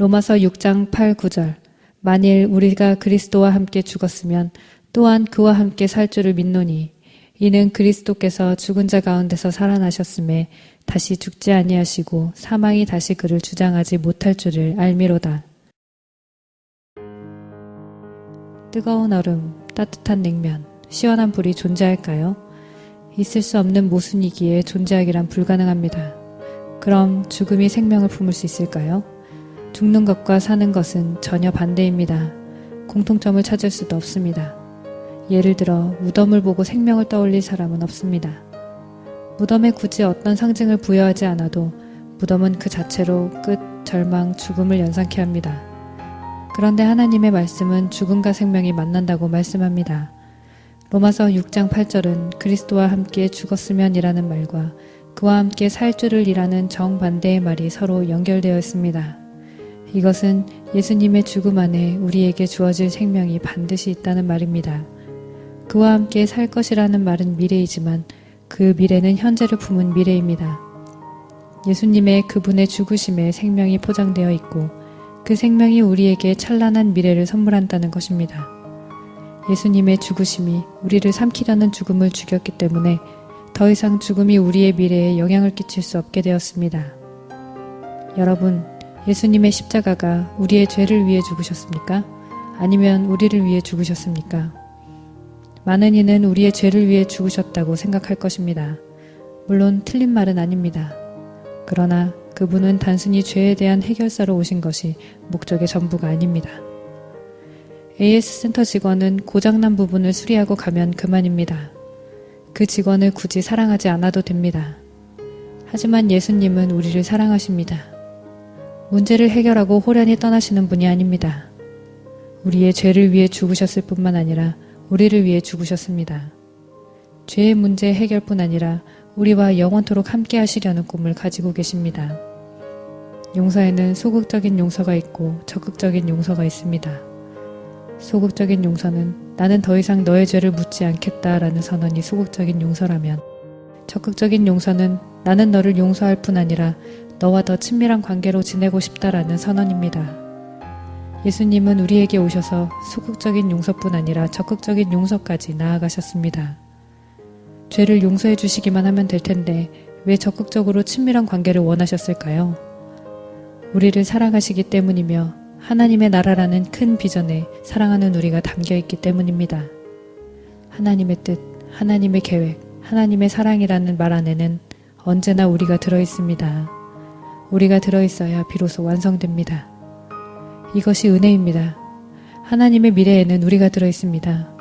로마서 6장 8, 9절. 만일 우리가 그리스도와 함께 죽었으면 또한 그와 함께 살 줄을 믿노니 이는 그리스도께서 죽은 자 가운데서 살아나셨음에 다시 죽지 아니하시고 사망이 다시 그를 주장하지 못할 줄을 알미로다. 뜨거운 얼음, 따뜻한 냉면, 시원한 불이 존재할까요? 있을 수 없는 모순이기에 존재하기란 불가능합니다. 그럼 죽음이 생명을 품을 수 있을까요? 죽는 것과 사는 것은 전혀 반대입니다. 공통점을 찾을 수도 없습니다. 예를 들어 무덤을 보고 생명을 떠올릴 사람은 없습니다. 무덤에 굳이 어떤 상징을 부여하지 않아도 무덤은 그 자체로 끝, 절망, 죽음을 연상케 합니다. 그런데 하나님의 말씀은 죽음과 생명이 만난다고 말씀합니다. 로마서 6장 8절은 그리스도와 함께 죽었으면이라는 말과 그와 함께 살 줄을 이라는 정반대의 말이 서로 연결되어 있습니다. 이것은 예수님의 죽음 안에 우리에게 주어질 생명이 반드시 있다는 말입니다. 그와 함께 살 것이라는 말은 미래이지만 그 미래는 현재를 품은 미래입니다. 예수님의 그분의 죽으심에 생명이 포장되어 있고 그 생명이 우리에게 찬란한 미래를 선물한다는 것입니다. 예수님의 죽으심이 우리를 삼키려는 죽음을 죽였기 때문에 더 이상 죽음이 우리의 미래에 영향을 끼칠 수 없게 되었습니다. 여러분, 예수님의 십자가가 우리의 죄를 위해 죽으셨습니까? 아니면 우리를 위해 죽으셨습니까? 많은 이는 우리의 죄를 위해 죽으셨다고 생각할 것입니다. 물론 틀린 말은 아닙니다. 그러나 그분은 단순히 죄에 대한 해결사로 오신 것이 목적의 전부가 아닙니다. AS 센터 직원은 고장난 부분을 수리하고 가면 그만입니다. 그 직원을 굳이 사랑하지 않아도 됩니다. 하지만 예수님은 우리를 사랑하십니다. 문제를 해결하고 호련히 떠나시는 분이 아닙니다. 우리의 죄를 위해 죽으셨을 뿐만 아니라 우리를 위해 죽으셨습니다. 죄의 문제 해결뿐 아니라 우리와 영원토록 함께 하시려는 꿈을 가지고 계십니다. 용서에는 소극적인 용서가 있고 적극적인 용서가 있습니다. 소극적인 용서는 나는 더 이상 너의 죄를 묻지 않겠다라는 선언이 소극적인 용서라면 적극적인 용서는 나는 너를 용서할 뿐 아니라 너와 더 친밀한 관계로 지내고 싶다라는 선언입니다. 예수님은 우리에게 오셔서 소극적인 용서뿐 아니라 적극적인 용서까지 나아가셨습니다. 죄를 용서해 주시기만 하면 될 텐데 왜 적극적으로 친밀한 관계를 원하셨을까요? 우리를 사랑하시기 때문이며 하나님의 나라라는 큰 비전에 사랑하는 우리가 담겨 있기 때문입니다. 하나님의 뜻, 하나님의 계획, 하나님의 사랑이라는 말 안에는 언제나 우리가 들어 있습니다. 우리가 들어 있어야 비로소 완성됩니다. 이것이 은혜입니다. 하나님의 미래에는 우리가 들어 있습니다.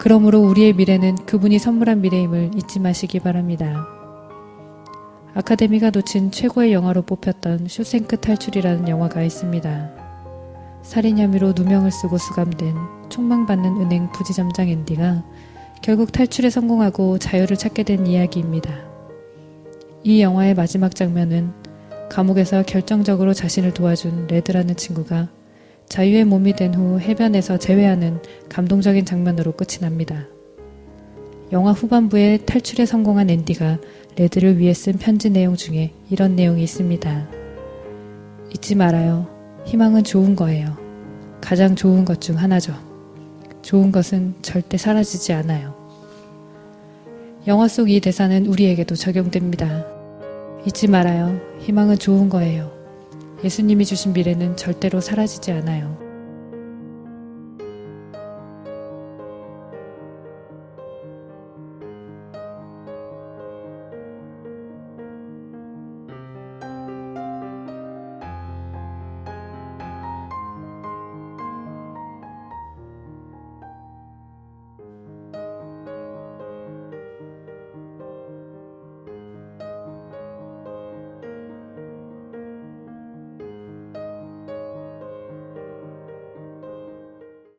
그러므로 우리의 미래는 그분이 선물한 미래임을 잊지 마시기 바랍니다. 아카데미가 놓친 최고의 영화로 뽑혔던 쇼생크 탈출이라는 영화가 있습니다. 살인 혐의로 누명을 쓰고 수감된 총망받는 은행 부지점장 앤디가 결국 탈출에 성공하고 자유를 찾게 된 이야기입니다. 이 영화의 마지막 장면은 감옥에서 결정적으로 자신을 도와준 레드라는 친구가 자유의 몸이 된 후 해변에서 재회하는 감동적인 장면으로 끝이 납니다. 영화 후반부에 탈출에 성공한 앤디가 레드를 위해 쓴 편지 내용 중에 이런 내용이 있습니다. 잊지 말아요. 희망은 좋은 거예요. 가장 좋은 것 중 하나죠. 좋은 것은 절대 사라지지 않아요. 영화 속 이 대사는 우리에게도 적용됩니다. 잊지 말아요. 희망은 좋은 거예요. 예수님이 주신 미래는 절대로 사라지지 않아요.